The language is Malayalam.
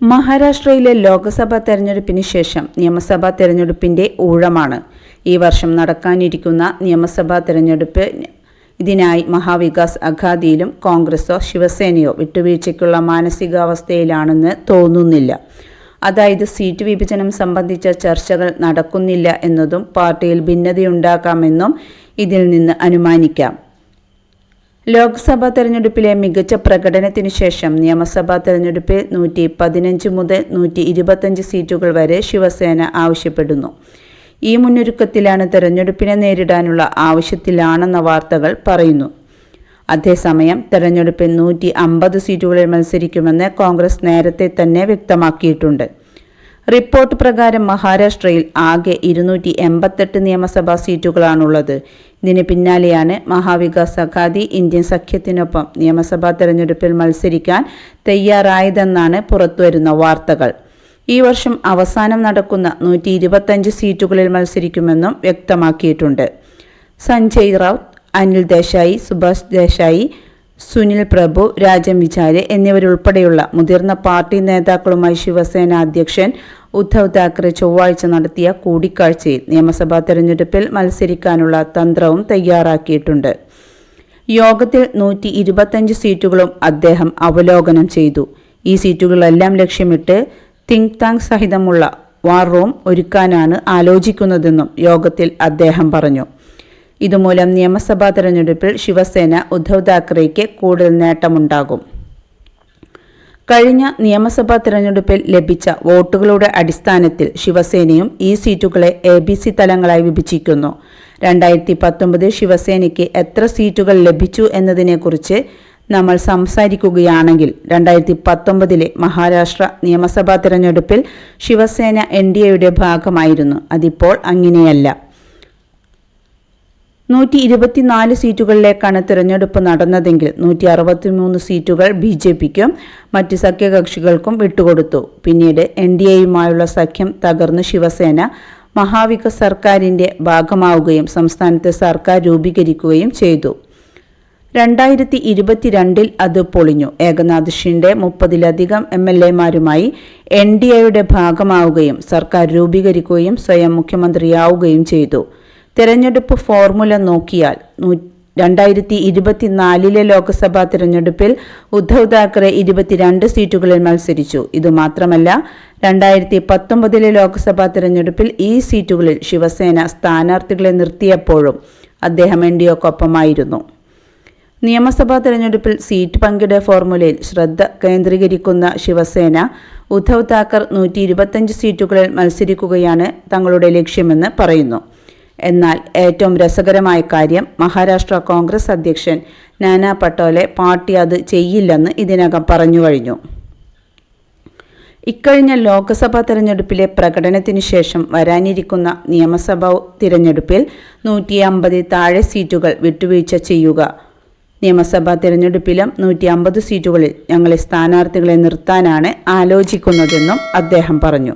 മഹാരാഷ്ട്രയിലെ ലോക്സഭാ തെരഞ്ഞെടുപ്പിന് ശേഷം നിയമസഭാ തെരഞ്ഞെടുപ്പിന്റെ ഊഴമാണ്. ഈ വർഷം നടക്കാനിരിക്കുന്ന നിയമസഭാ തെരഞ്ഞെടുപ്പ് ഇതിനായി മഹാവികാസ് അഘാദിയിലും കോൺഗ്രസോ ശിവസേനയോ വിട്ടുവീഴ്ചയ്ക്കുള്ള മാനസികാവസ്ഥയിലാണെന്ന് തോന്നുന്നില്ല. അതായത് സീറ്റ് വിഭജനം സംബന്ധിച്ച ചർച്ചകൾ നടക്കുന്നില്ല എന്നതും പാർട്ടിയിൽ ഭിന്നതയുണ്ടാക്കാമെന്നും ഇതിൽ നിന്ന് അനുമാനിക്കാം. ലോക്സഭാ തെരഞ്ഞെടുപ്പിലെ മികച്ച പ്രകടനത്തിനു ശേഷം നിയമസഭാ തെരഞ്ഞെടുപ്പിൽ നൂറ്റി പതിനഞ്ച് മുതൽ നൂറ്റി ഇരുപത്തഞ്ച് സീറ്റുകൾ വരെ ശിവസേന ആവശ്യപ്പെടുന്നു. ഈ മുന്നൊരുക്കത്തിലാണ് തെരഞ്ഞെടുപ്പിനെ നേരിടാനുള്ള ആവശ്യത്തിലാണെന്ന വാർത്തകൾ പറയുന്നു. അതേസമയം തെരഞ്ഞെടുപ്പിൽ നൂറ്റി അമ്പത് സീറ്റുകളിൽ മത്സരിക്കുമെന്ന് കോൺഗ്രസ് നേരത്തെ തന്നെ വ്യക്തമാക്കിയിട്ടുണ്ട്. റിപ്പോർട്ട് പ്രകാരം മഹാരാഷ്ട്രയിൽ ആകെ ഇരുന്നൂറ്റി എൺപത്തെട്ട് നിയമസഭാ സീറ്റുകളാണുള്ളത്. ഇതിന് പിന്നാലെയാണ് മഹാവികാസ് അഘാദി ഇന്ത്യൻ സഖ്യത്തിനൊപ്പം നിയമസഭാ തെരഞ്ഞെടുപ്പിൽ മത്സരിക്കാൻ തയ്യാറായതെന്നാണ് പുറത്തുവരുന്ന വാർത്തകൾ. ഈ വർഷം അവസാനം നടക്കുന്ന നൂറ്റി ഇരുപത്തഞ്ച് സീറ്റുകളിൽ മത്സരിക്കുമെന്നും വ്യക്തമാക്കിയിട്ടുണ്ട്. സഞ്ജയ് റൌത്ത് അനിൽ ദേശായി സുഭാഷ് ദേശായി സുനിൽ പ്രഭു രാജൻ വിചാരെ എന്നിവരുൾപ്പെടെയുള്ള മുതിർന്ന പാർട്ടി നേതാക്കളുമായി ശിവസേന അധ്യക്ഷൻ ഉദ്ധവ് താക്കറെ ചൊവ്വാഴ്ച നടത്തിയ കൂടിക്കാഴ്ചയിൽ നിയമസഭാ തെരഞ്ഞെടുപ്പിൽ മത്സരിക്കാനുള്ള തന്ത്രവും തയ്യാറാക്കിയിട്ടുണ്ട്. യോഗത്തിൽ നൂറ്റി ഇരുപത്തഞ്ച് സീറ്റുകളും അദ്ദേഹം അവലോകനം ചെയ്തു. ഈ സീറ്റുകളെല്ലാം ലക്ഷ്യമിട്ട് തിങ്ക് താങ്ക് സഹിതമുള്ള വാർ റൂം ഒരുക്കാനാണ് ആലോചിക്കുന്നതെന്നും യോഗത്തിൽ അദ്ദേഹം പറഞ്ഞു. ഇതുമൂലം നിയമസഭാ തെരഞ്ഞെടുപ്പിൽ ശിവസേന ഉദ്ധവ് താക്കറെയ്ക്ക് കൂടുതൽ നേട്ടമുണ്ടാകും. കഴിഞ്ഞ നിയമസഭാ തെരഞ്ഞെടുപ്പിൽ ലഭിച്ച വോട്ടുകളുടെ അടിസ്ഥാനത്തിൽ ശിവസേനയും ഈ സീറ്റുകളെ എ ബി സി തലങ്ങളായി വിഭജിക്കുന്നു. രണ്ടായിരത്തി പത്തൊമ്പതിൽ ശിവസേനയ്ക്ക് എത്ര സീറ്റുകൾ ലഭിച്ചു എന്നതിനെക്കുറിച്ച് നമ്മൾ സംസാരിക്കുകയാണെങ്കിൽ രണ്ടായിരത്തി പത്തൊമ്പതിലെ മഹാരാഷ്ട്ര നിയമസഭാ തെരഞ്ഞെടുപ്പിൽ ശിവസേന എൻ ഡി എയുടെ ഭാഗമായിരുന്നു. അതിപ്പോൾ അങ്ങനെയല്ല. നൂറ്റി ഇരുപത്തിനാല് സീറ്റുകളിലേക്കാണ് തിരഞ്ഞെടുപ്പ് നടന്നതെങ്കിൽ നൂറ്റി അറുപത്തിമൂന്ന് സീറ്റുകൾ ബി ജെ പിക്കും മറ്റ് സഖ്യകക്ഷികൾക്കും വിട്ടുകൊടുത്തു. പിന്നീട് എൻ ഡി എയുമായുള്ള സഖ്യം തകർന്ന് ശിവസേന മഹാവിക സർക്കാരിന്റെ ഭാഗമാവുകയും സംസ്ഥാനത്തെ സർക്കാർ രൂപീകരിക്കുകയും ചെയ്തു. രണ്ടായിരത്തി ഇരുപത്തിരണ്ടിൽ അത് പൊളിഞ്ഞു. ഏകനാഥ് ഷിൻഡെ മുപ്പതിലധികം എം എൽ എമാരുമായി എൻ ഡി എയുടെ ഭാഗമാവുകയും സർക്കാർ രൂപീകരിക്കുകയും സ്വയം മുഖ്യമന്ത്രിയാവുകയും ചെയ്തു. തെരഞ്ഞെടുപ്പ് ഫോർമുല നോക്കിയാൽ രണ്ടായിരത്തി ഇരുപത്തിനാലിലെ ലോക്സഭാ തിരഞ്ഞെടുപ്പിൽ ഉദ്ധവ് താക്കറെ ഇരുപത്തിരണ്ട് സീറ്റുകളിൽ മത്സരിച്ചു. ഇതുമാത്രമല്ല രണ്ടായിരത്തി പത്തൊമ്പതിലെ ലോക്സഭാ തിരഞ്ഞെടുപ്പിൽ ഈ സീറ്റുകളിൽ ശിവസേന സ്ഥാനാർത്ഥികളെ നിർത്തിയപ്പോഴും അദ്ദേഹം എൻ ഡി ഒക്കൊപ്പമായിരുന്നു നിയമസഭാ തെരഞ്ഞെടുപ്പിൽ സീറ്റ് പങ്കിട ഫോർമുലയിൽ ശ്രദ്ധ കേന്ദ്രീകരിക്കുന്ന ശിവസേന ഉദ്ധവ് താക്കർ നൂറ്റി ഇരുപത്തഞ്ച് സീറ്റുകളിൽ മത്സരിക്കുകയാണ് തങ്ങളുടെ ലക്ഷ്യമെന്ന് പറയുന്നു. എന്നാൽ ഏറ്റവും രസകരമായ കാര്യം മഹാരാഷ്ട്ര കോൺഗ്രസ് അധ്യക്ഷൻ നാനാ പട്ടോലെ പാർട്ടി അത് ചെയ്യില്ലെന്ന് ഇതിനകം പറഞ്ഞു കഴിഞ്ഞു. ഇക്കഴിഞ്ഞ ലോക്സഭാ തെരഞ്ഞെടുപ്പിലെ പ്രകടനത്തിനു ശേഷം വരാനിരിക്കുന്ന നിയമസഭാ തിരഞ്ഞെടുപ്പിൽ നൂറ്റി അമ്പതിൽ താഴെ സീറ്റുകൾ വിട്ടുവീഴ്ച ചെയ്യുക. നിയമസഭാ തിരഞ്ഞെടുപ്പിലും നൂറ്റി അമ്പത് സീറ്റുകളിൽ ഞങ്ങളെ സ്ഥാനാർത്ഥികളെ നിർത്താനാണ് ആലോചിക്കുന്നതെന്നും അദ്ദേഹം പറഞ്ഞു.